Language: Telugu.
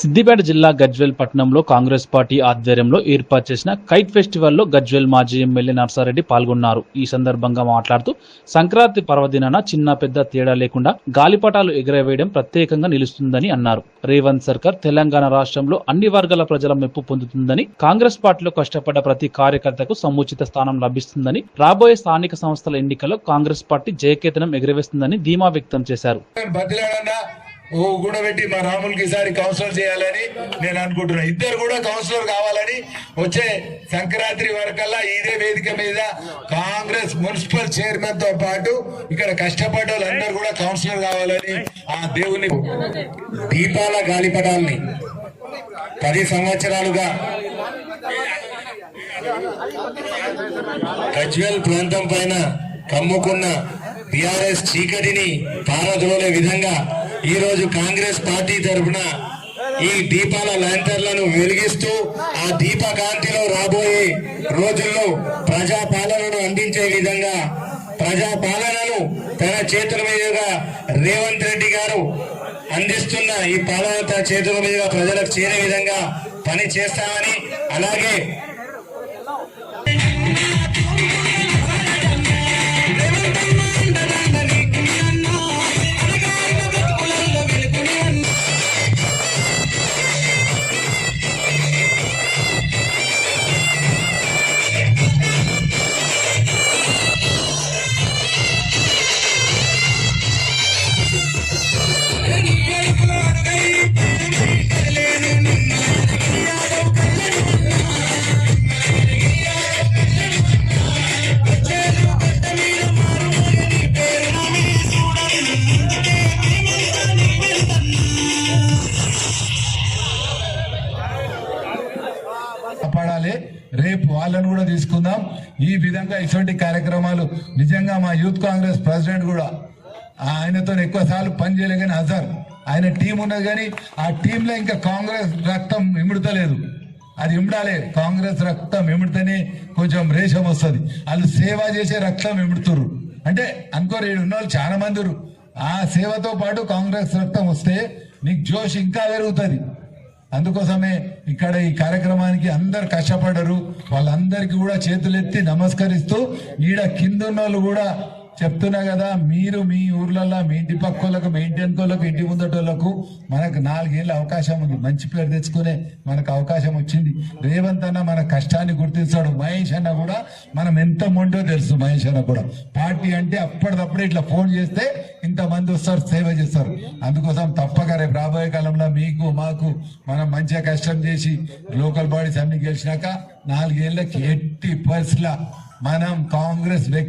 సిద్దిపేట జిల్లా గజ్వేల్ పట్టణంలో కాంగ్రెస్ పార్టీ ఆధ్వర్యంలో ఏర్పాటు చేసిన కైట్ ఫెస్టివల్లో గజ్వేల్ మాజీ ఎమ్మెల్యే నర్సారెడ్డి పాల్గొన్నారు. ఈ సందర్భంగా మాట్లాడుతూ సంక్రాంతి పర్వదినాన చిన్న పెద్ద తేడా లేకుండా గాలిపటాలు ఎగరవేయడం ప్రత్యేకంగా నిలుస్తుందని అన్నారు. రేవంత్ సర్కార్ తెలంగాణ రాష్ట్రంలో అన్ని వర్గాల ప్రజల మెప్పు పొందుతుందని కాంగ్రెస్ పార్టీలో కష్టపడ్డ ప్రతి కార్యకర్తకు సముచిత స్థానం లభిస్తుందని రాబోయే స్థానిక సంస్థల ఎన్నికల్లో కాంగ్రెస్ పార్టీ జయకేతనం ఎగురవేస్తుందని ధీమా వ్యక్తం చేశారు. ఓ కూడబెట్టి మా రాములకి ఈసారి కౌన్సిలర్ చేయాలని నేను అనుకుంటున్నా. ఇద్దరు కూడా కౌన్సిలర్ కావాలని వచ్చే సంక్రాంతి వరకల్లా ఇదే వేదిక మీద కాంగ్రెస్ మున్సిపల్ చైర్మన్తో పాటు ఇక్కడ కష్టపడ్డ వాళ్ళందరూ కూడా కౌన్సిలర్ కావాలని ఆ దేవుని దీపాల గాలిపటాల్ని పది సంవత్సరాలుగా గజ్వెల్ ప్రాంతం పైన కమ్ముకున్న బిఆర్ఎస్ చీకటిని పారద్రోలే విధంగా ఈరోజు కాంగ్రెస్ పార్టీ తరఫున ఈ దీపాల ల్యాంటర్లను వెలిగిస్తూ ఆ దీప కాంతిలో రాబోయే రోజుల్లో ప్రజా పాలనను అందించే విధంగా ప్రజా పాలనను తన చేతుల మీదుగా రేవంత్ రెడ్డి గారు అందిస్తున్న ఈ పాలన తన చేతుల మీదుగా ప్రజలకు చేరే విధంగా పని చేస్తామని అలాగే కాపాడాలి రేపు వాళ్ళను కూడా తీసుకుందాం. ఈ విధంగా ఇటువంటి కార్యక్రమాలు నిజంగా మా యూత్ కాంగ్రెస్ ప్రెసిడెంట్ కూడా ఆయనతో ఎక్కువ సార్లు కానీ అజర్ ఆయన టీం ఉన్నది కానీ ఆ టీంలో ఇంకా కాంగ్రెస్ రక్తం ఇముడతలేదు. అది ఇమిడాలి. కాంగ్రెస్ రక్తం ఇమిడితేనే కొంచెం రేషం వస్తుంది. వాళ్ళు సేవ చేసే రక్తం ఇమిడుతురు అంటే అనుకోరు ఈడ ఉన్న వాళ్ళు చాలా మంది ఆ సేవతో పాటు కాంగ్రెస్ రక్తం వస్తే నీకు జోష్ ఇంకా పెరుగుతుంది. అందుకోసమే ఇక్కడ ఈ కార్యక్రమానికి అందరు కష్టపడరు. వాళ్ళందరికీ కూడా చేతులెత్తి నమస్కరిస్తూ ఈడ కింద వాళ్ళు కూడా చెప్తున్నా కదా మీరు మీ ఊర్లలో మీ ఇంటి పక్కోళ్ళకు మీ ఇంటి వెనుకోళ్ళకు ఇంటి ముందటోళ్ళకు మనకు నాలుగేళ్ళ అవకాశం ఉంది. మంచి పేరు తెచ్చుకునే మనకు అవకాశం వచ్చింది. రేవంత్ అన్న మన కష్టాన్ని గుర్తిస్తాడు. మహేష్ అన్న కూడా మనం ఎంత మొండో తెలుసు మహేష్ అన్న కూడా. పార్టీ అంటే అప్పటిదప్పుడే ఇట్లా ఫోన్ చేస్తే ఇంతమంది వస్తారు సేవ చేస్తారు. అందుకోసం తప్పక రేపు రాబోయే కాలంలో మీకు మాకు మనం మంచిగా కష్టం చేసి లోకల్ బాడీస్ అన్ని గెలిచినాక నాలుగేళ్ళకి ఎట్టి పరిస్థితుల మనం కాంగ్రెస్ వ్యక్తి